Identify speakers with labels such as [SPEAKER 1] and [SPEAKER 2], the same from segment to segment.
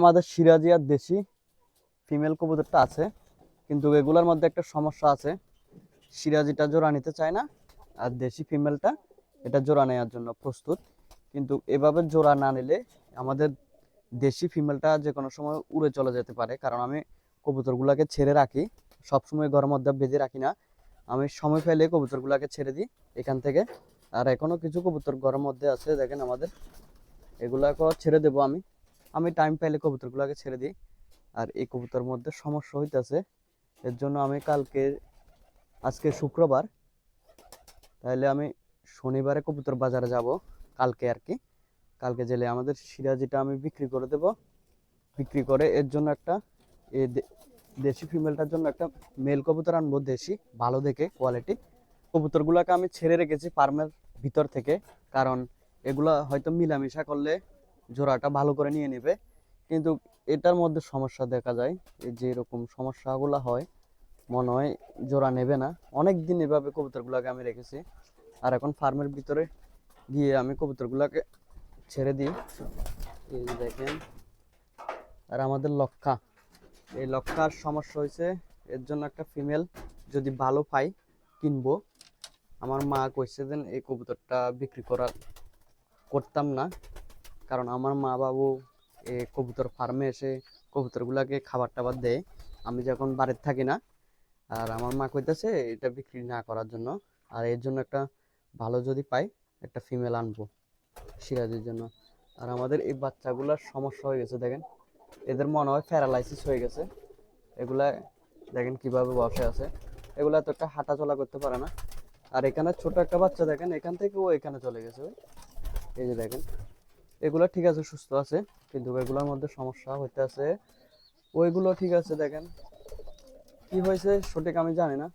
[SPEAKER 1] আমাদের সিরাজি আর দেশি ফিমেল কবুতরটা আছে। কিন্তু এগুলোর মধ্যে একটা সমস্যা আছে। সিরাজিটা জোড়া নিতে চায় না, আর দেশি ফিমেলটা এটা জোড়া নেওয়ার জন্য প্রস্তুত। কিন্তু এভাবে জোড়া না নিলে আমাদের দেশি ফিমেলটা যে কোনো সময় উড়ে চলে যেতে পারে। কারণ আমি কবুতরগুলোকে ছেড়ে রাখি, সবসময় ঘরের মধ্যে বেঁধে রাখি না। আমি সময় পেলে কবুতরগুলোকে ছেড়ে দিই এখান থেকে। আর এখনও কিছু কবুতর ঘরের মধ্যে আছে, দেখেন আমাদের। এগুলাকে ছেড়ে দেবো আমি। আমি টাইম পাইলে কবুতরগুলোকে ছেড়ে দিই। আর এই কবুতর মধ্যে সমস্যা হইতেছে, এর জন্য আমি কালকে, আজকে শুক্রবার তাহলে আমি শনিবারে কবুতর বাজারে যাব, কালকে আর কি। কালকে জেলে আমাদের সিরাজিটা আমি বিক্রি করে দেব। বিক্রি করে এর জন্য একটা, এ দেশি ফিমেলটার জন্য একটা মেল কবুতর আনব, দেশি, ভালো দেখে কোয়ালিটি কবুতরগুলোকে আমি ছেড়ে রেখেছি ফার্মের ভিতর থেকে, কারণ এগুলা হয়তো মিলামিশা করলে জোড়াটা ভালো করে নিয়ে নেবে। কিন্তু এটার মধ্যে সমস্যা দেখা যায় যে এরকম সমস্যাগুলো হয়, মনে হয় জোড়া নেবে না। অনেক দিন এভাবে কবুতরগুলোকে আমি রেখেছি। আর এখন ফার্মের ভিতরে গিয়ে আমি কবুতরগুলোকে ছেড়ে দিই। এই দেখেন, আর আমাদের লক্ষা। এই লক্ষার সমস্যা হয়েছে, এর জন্য একটা ফিমেল যদি ভালো পাই কিনবো। আমার মা কইছে দেন এই কবুতরটা বিক্রি করা, করতাম না। কারণ আমার মা বাবু এই কবুতর ফার্মে এসে কবুতরগুলাকে খাবার টাবার দেয়। আমি যখন বাড়িতে থাকি না, আর আমার মা কইতেছে এটা বিক্রি না করার জন্য, আর এর জন্য একটা ভালো যদি পাই, একটা ফিমেল আনব সিরাজের জন্য। আর আমাদের এই বাচ্চাগুলোর সমস্যা হয়ে গেছে, দেখেন। এদের মনে হয় প্যারালাইসিস হয়ে গেছে। এগুলা, দেখেন কীভাবে বসে আছে। এগুলা তো একটা হাঁটা চলা করতে পারে না। আর এখানে ছোট একটা বাচ্চা, দেখেন, এখান থেকে ও এখানে চলে গেছে। এই যে দেখেন। এগুলো ঠিক আছে, সুস্থ আছে, কিন্তু এগুলোর মধ্যে সমস্যা হইতে আছে। ওইগুলো ঠিক আছে, দেখেন। কি হয়েছে সঠিক আমি জানি না।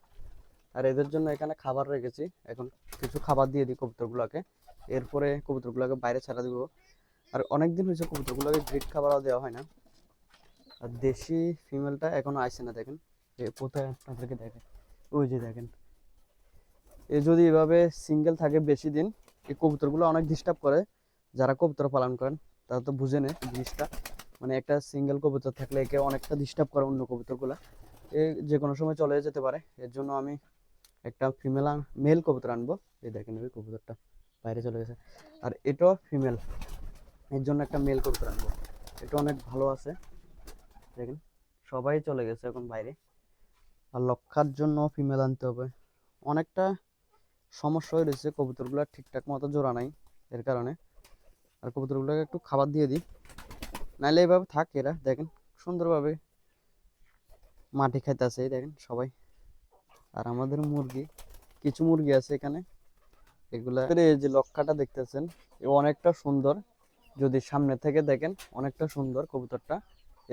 [SPEAKER 1] আর এদের জন্য এখানে খাবার রেখেছি। এখন কিছু খাবার দিয়ে দিই কবুতরগুলোকে। এরপরে কবুতরগুলোকে বাইরে ছাড়া দিব। আর অনেক দিন হয়েছে কবুতরগুলোকে গ্রিট খাবারও দেওয়া হয় না। আর দেশি ফিমেলটা এখনও আসছে না, দেখেন। কোথায় আপনাদেরকে দেখেন ওই যে দেখেন। এ যদি এভাবে সিঙ্গেল থাকে বেশি দিন, এই কবুতরগুলো অনেক ডিস্টার্ব করে। যারা কবুতর পালন করেন, তারা তো বুঝে নেয় জিনিসটা। মানে একটা সিঙ্গেল কবুতর থাকলে একে অনেকটা ডিস্টার্ব করে অন্য কবুতরগুলো। এ যে কোনো সময় চলে যেতে পারে। এর জন্য আমি একটা ফিমেল মেল কবুতর আনব। এই দেখেন ওই কবুতরটা বাইরে চলে গেছে। আর এটাও ফিমেল এর জন্য একটা মেল কবুতর আনব। এটা অনেক ভালো আছে। দেখেন, সবাই চলে গেছে এখন বাইরে। আর লক্ষার জন্য ফিমেল আনতে হবে। অনেকটা সমস্যা হয়ে রয়েছে কবুতরগুলো ঠিকঠাক মতো জোড়া নাই এর কারণে। আর কবুতরগুলোকে একটু খাবার দিয়ে দিই। নাইলে এইভাবে থাক এরা, দেখেন সুন্দরভাবে মাটি খাইতেছে, এই দেখেন সবাই। আর আমাদের মুরগি, কিছু মুরগি আছে এখানে। এগুলা এই যে লক্ষাটা দেখতেছেন, এ অনেকটা সুন্দর। যদি সামনে থেকে দেখেন, অনেকটা সুন্দর কবুতরটা।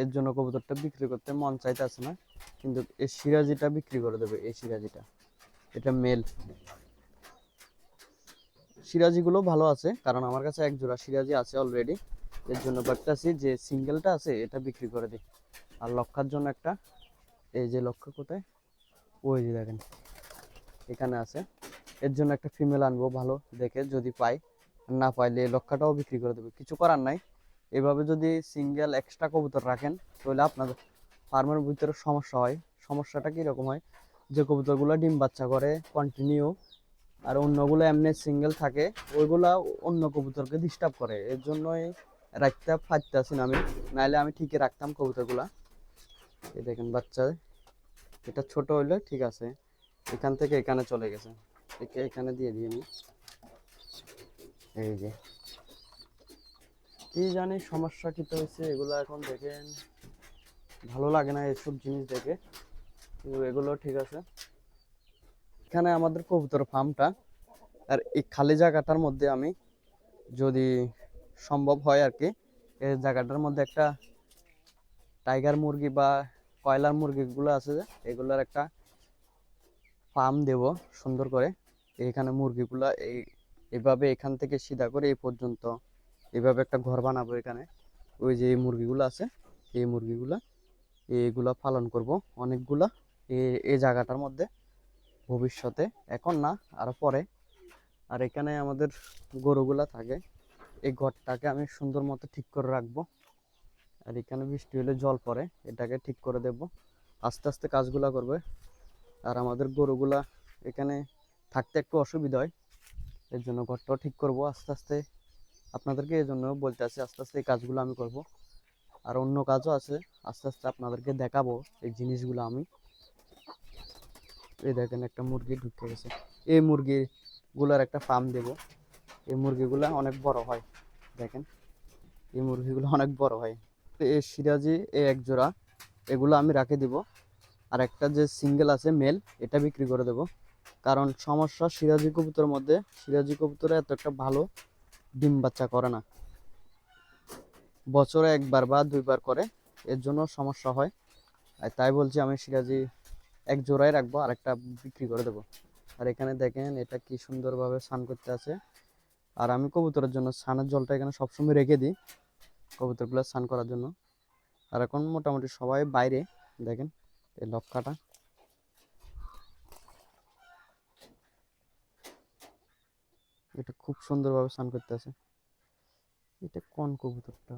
[SPEAKER 1] এর জন্য কবুতরটা বিক্রি করতে মন চাইতেছে না। কিন্তু এই সিরাজিটা বিক্রি করে দেবে, এই সিরাজিটা। এটা মেল। সিরাজিগুলো ভালো আছে, কারণ আমার কাছে এক জোড়া সিরাজি আছে অলরেডি এর জন্য ভাবতেছি যে সিঙ্গেলটা আছে, এটা বিক্রি করে দিই। আর লক্ষার জন্য একটা, এই যে লক্ষ্য কোথায়? ওই যে দেখেন, এখানে আছে। এর জন্য একটা ফিমেল আনব ভালো, দেখে যদি পাই। না পাইলে লক্ষাটাও বিক্রি করে দেবে। কিছু করার নাই। এভাবে যদি সিঙ্গেল এক্সট্রা কবুতর রাখেন, তাহলে আপনাদের ফার্মের ভিতরে সমস্যা হয়। সমস্যাটা কীরকম হয়? যে কবুতরগুলো ডিম বাচ্চা করে কন্টিনিউ আর অন্যগুলো এমনি সিঙ্গেল থাকে, ওইগুলা অন্য কবুতরকে ডিস্টার্ব করে। এর জন্যই রাখতে পারতেছি না আমি। নাইলে আমি ঠিকই রাখতাম কবুতরগুলা। এই দেখেন বাচ্চা, এটা ছোট হইলে ঠিক আছে। এখান থেকে এখানে চলে গেছে। একে এখানে দিয়ে দিয়ে নি এই যে। কি জানি সমস্যা কি হয়েছে, এগুলো এখন দেখেন। ভালো লাগে না এসব জিনিস দেখে। এগুলো ঠিক আছে। এখানে আমাদের কবুতর ফার্মটা। আর এই খালি জায়গাটার মধ্যে আমি যদি সম্ভব হয় আর কি, এই জায়গাটার মধ্যে একটা টাইগার মুরগি বা কয়লার মুরগিগুলো আছে যে, এগুলোর একটা ফার্ম দেব সুন্দর করে। এখানে মুরগিগুলা এই, এভাবে এখান থেকে সিধা করে এই পর্যন্ত এভাবে একটা ঘর বানাবো এখানে। ওই যে এই মুরগিগুলো আছে, এই মুরগিগুলা, এইগুলা পালন করব অনেকগুলা। এই জায়গাটার মধ্যে ভবিষ্যতে, এখন না, আরও পরে। আর এখানে আমাদের গরুগুলা থাকে। এই ঘরটাকে আমি সুন্দর মতো ঠিক করে রাখব। আর এখানে বৃষ্টি হলে জল পড়ে, এটাকে ঠিক করে দেব। আস্তে আস্তে কাজগুলা করবে। আর আমাদের গরুগুলা এখানে থাকতে একটু অসুবিধা হয়। এর জন্য ঘরটাও ঠিক করব আস্তে আস্তে। আপনাদেরকে এই জন্য বলতে আছি, আস্তে আস্তে এই কাজগুলো আমি করব। আর অন্য কাজও আছে, আস্তে আস্তে আপনাদেরকে দেখাবো এই জিনিসগুলো আমি। এই দেখেন একটা মুরগি ঢুকে গেছে। এই মুরগিগুলোর একটা ফার্ম দেব। এই মুরগিগুলা অনেক বড় হয়, দেখেন। এই মুরগিগুলো অনেক বড় হয়। তো এই সিরাজি, এই এক জোড়া এগুলো আমি রাখে দিব। আর একটা যে সিঙ্গেল আছে মেল এটা বিক্রি করে দেব। কারণ সমস্যা সিরাজি কবুতরের মধ্যে, সিরাজি কবুতরে এত একটা ভালো ডিম বাচ্চা করে না। বছরে একবার বা দুইবার করে, এর জন্য সমস্যা হয়। তাই বলছি আমি সিরাজি এক জোড়াই রাখব আর একটা বিক্রি করে দেবো। আর এখানে দেখেন, এটা কি সুন্দরভাবে স্নান করতে আছে। আর আমি কবুতরের জন্য স্নানের জলটা এখানে সবসময় রেখে দিই, কবুতরগুলো স্নান করার জন্য। আর এখন মোটামুটি সবাই বাইরে, দেখেন, এই লক্ষাটা এটা খুব সুন্দরভাবে স্নান করতে আছে। এটা কোন কবুতরটা?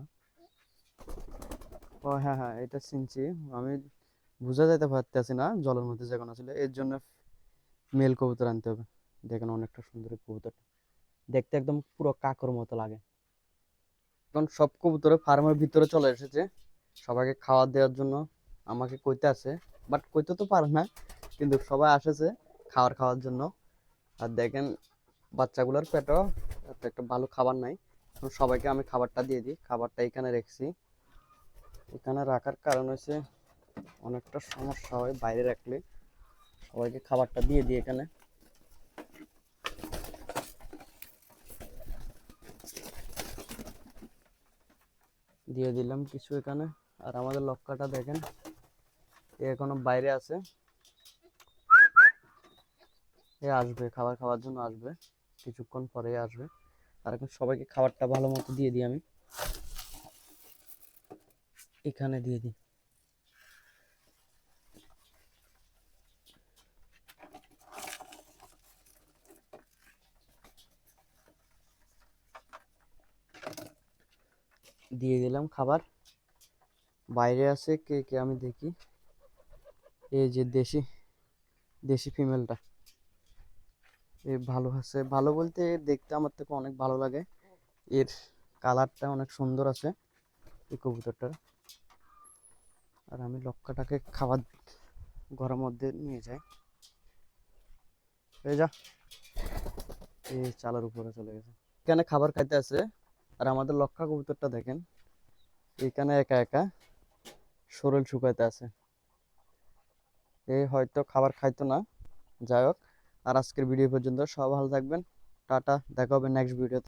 [SPEAKER 1] ও হ্যাঁ হ্যাঁ এটা চিনছি আমি বোঝা যাইতে পারতেছি না, জলের মধ্যে যখন আসলে। এর জন্য মেল কবুতর আনতে হবে। দেখেন অনেকটা সুন্দর এই কবুতরটা। দেখতে একদম পুরো কাকর মতো লাগে। এখন সব কবুতরে ফার্মের ভিতরে চলে এসেছে। সবাইকে খাওয়া দেওয়ার জন্য আমাকে কইতে আছে। বাট কইতে তো পারে না, কিন্তু সবাই আসেছে খাবার খাওয়ার জন্য। আর দেখেন বাচ্চাগুলোর পেটও একটা ভালো খাবার নাই। সবাইকে আমি খাবারটা দিয়ে দিই। খাবারটা এখানে রেখেছি। এখানে রাখার কারণ হচ্ছে অনেকটা সমস্যা হয় বাইরে রাখলে। সবাইকে খাবারটা দিয়ে দিই এখানে। দিয়ে দিলাম কিছু এখানে। আর আমাদের লক্কাটা দেখেন, এ এখনও বাইরে আছে। এ আসবে, খাবার খাওয়ার জন্য আসবে। কিছুক্ষণ পরে আসবে। আর এখন সবাইকে খাবারটা ভালো মতো দিয়ে দিই আমি। এখানে দিয়ে দিই। দিয়ে দিলাম খাবার। বাইরে আছে কে কে আমি দেখি। এই যে দেশি দেশি ফিমেলটা এ ভালো আছে। ভালো বলতে দেখতে আমার থেকে অনেক ভালো লাগে। এর কালারটা অনেক সুন্দর আছে এই কবুতরটার। আর আমি লক্কাটাকে খাবার ঘরের মধ্যে নিয়ে যাই। এই যা। এই চালের উপরে চলে গেছে। এখানে খাবার খাইতে আছে? আর আমাদের লক্ষা কবুতরটা দেখেন, এখানে একা একা শরীর শুকাইতে আছে। এ হয়তো খাবার খাইতো না, যাই হোক। আর আজকের ভিডিও পর্যন্ত সব ভালো থাকবেন। টাটা, দেখা হবে নেক্সট ভিডিওতে